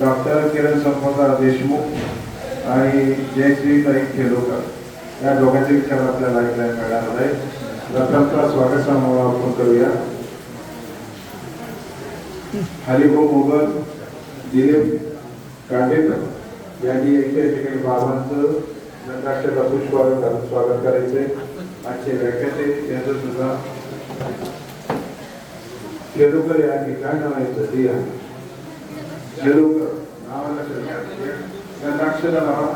Doctor किरण संपदा देशमुख आणि जयश्री ताई खेलोकर या दोघांचे विचार आपल्याला ऐकायला मिळणार आहे प्रथमतः स्वागत समारोह आपण करूया. हरिभाऊ मोगल दिलीप कांडेकर यांनी एकट्या ठिकाणी बाबांचं नकाशाला पुष्पहार स्वागत करायचे आजचे व्याख्याते यांचं सुद्धा खेडूकर या ठिकाण नावायचं ते आहे खेडूकर नावाला त्या द्राक्षाला लावा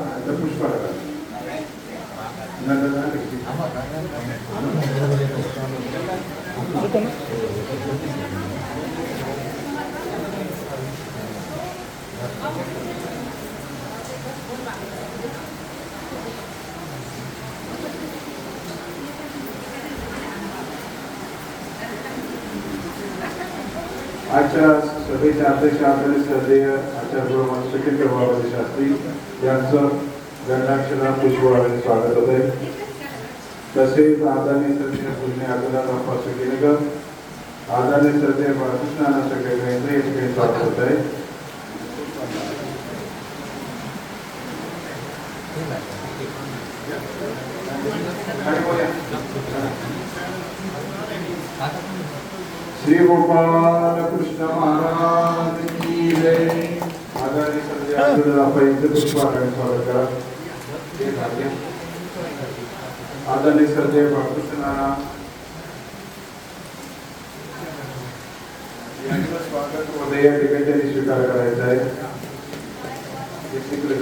आजच्या सभेचे अध्यक्ष आदरणीय श्रद्धेय आचार्य सुखिंद्र बाबाजी शास्त्री यांचं गंडाक्षरा पुष्पवाने स्वागत होत आहे तसेच आदरणीय श्रद्धेय पुण्य अगोदर बाप्पा आदरणीय श्रद्धेय बाळकृष्णाना सगळे यांचं स्वागत होत आहे आणि बोला. श्री गोपाल कृष्ण महाराज की जय। आदरणीय संजय आंदोलन आपण यांचे स्वागत करा आदरणीय संजय बाळकृष्ण यांचं स्वागत उदय या ठिकाणी त्यांनी स्वीकार करायचा आहे. तिकडे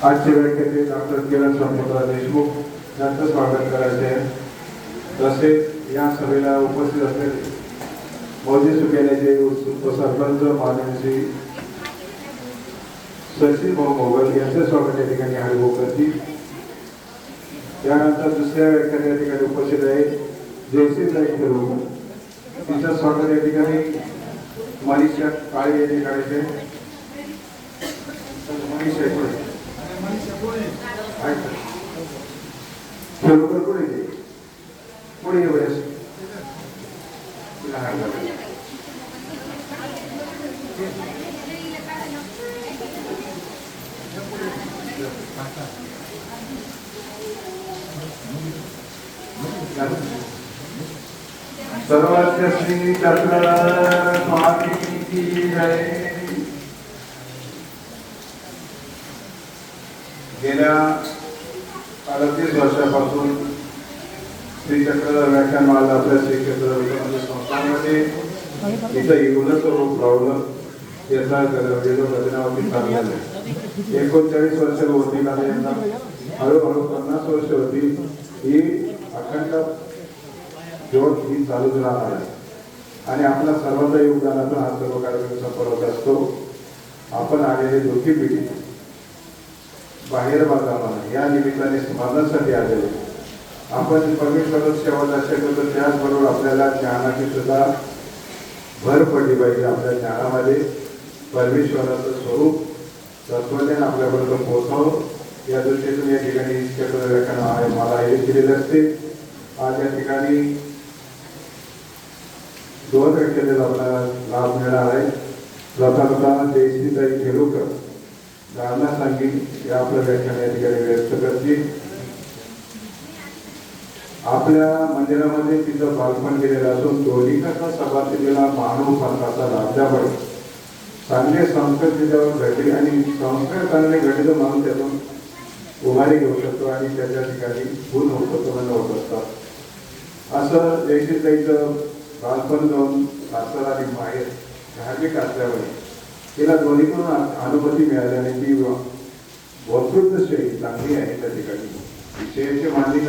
आजच्या बँकेचे डॉक्टर किरण संपूर्ण देशमुख यांचं स्वागत करायचे आहे. तसेच या सभेला उपस्थित असलेले मौजे सुकेल्याचे उपसरपंच माननीय श्री सचिन भाऊ मोगल यांचे स्वागत या ठिकाणी हळू करतील त्यानंतर दुसऱ्या व्याख्यान या ठिकाणी उपस्थित आहे जयश्री ताई तिचं स्वागत या ठिकाणी मनीषा काळे या ठिकाणी मनीषा खेळूकर कुठे आहे? पुढे ये बरं. तिला सर्वस्य श्री स्वामी की जय गेल्या अडतीस वर्षापासून श्रीचक्र व्याख्यानमाला आपल्या श्रीचक्र संस्थांमध्ये इथं येऊनच रूप लावलं याचा गेलो गगनावरती चाललेला आहे एकोणचाळीस वर्ष होती ना यांना हळूहळू पन्नास वर्ष होती ही अखंड ज्योत ही चालूच राहणार आहे. आणि आपला सर्वांचा योगदानातून हा सर्व कार्यक्रम सफल होत असतो. आपण आलेली दोघी पिढी बाहेर बाजाराला या निमित्ताने स्मरणासाठी आलेले. आपण परमेश्वरात सेवा दर्शक तर त्याचबरोबर आपल्याला ज्ञानाची सुद्धा भर पडली पाहिजे. आपल्या ज्ञानामध्ये परमेश्वराचं स्वरूप तत्वज्ञान आपल्यापर्यंत पोहोचावं. या दृष्टीतून या ठिकाणी व्याख्यान आहे. मला हे दिलेले असते. आज या ठिकाणी दोन व्याख्यानात आपल्याला लाभ मिळणार आहे. प्रथमतः जयश्रीताई खेडूकर धारणा सांगील या आपलं व्याख्यान या ठिकाणी व्यक्त करतील आपल्या मंदिरामध्ये तिचं बालपण केलेलं असून दोन्हीकडनं सभासदेला मानव पंथाचा लाभ द्यावा चांगले संस्कार तिच्यावर घडले आणि संस्कार चांगले घडलं माणूस त्यातून उभारी घेऊ शकतो आणि त्याच्या ठिकाणी गुण होत पूर्ण होत असतात असं जयश्रीताईचं बालपण जाऊन सासर आणि माहेर धार्मिक असल्यामुळे तिला दोन्हीकडून अ- अनुभूती मिळाल्याने ती वक्तृत्व श्रेणी चांगली आहे त्या ठिकाणी. विषयाची मांडणी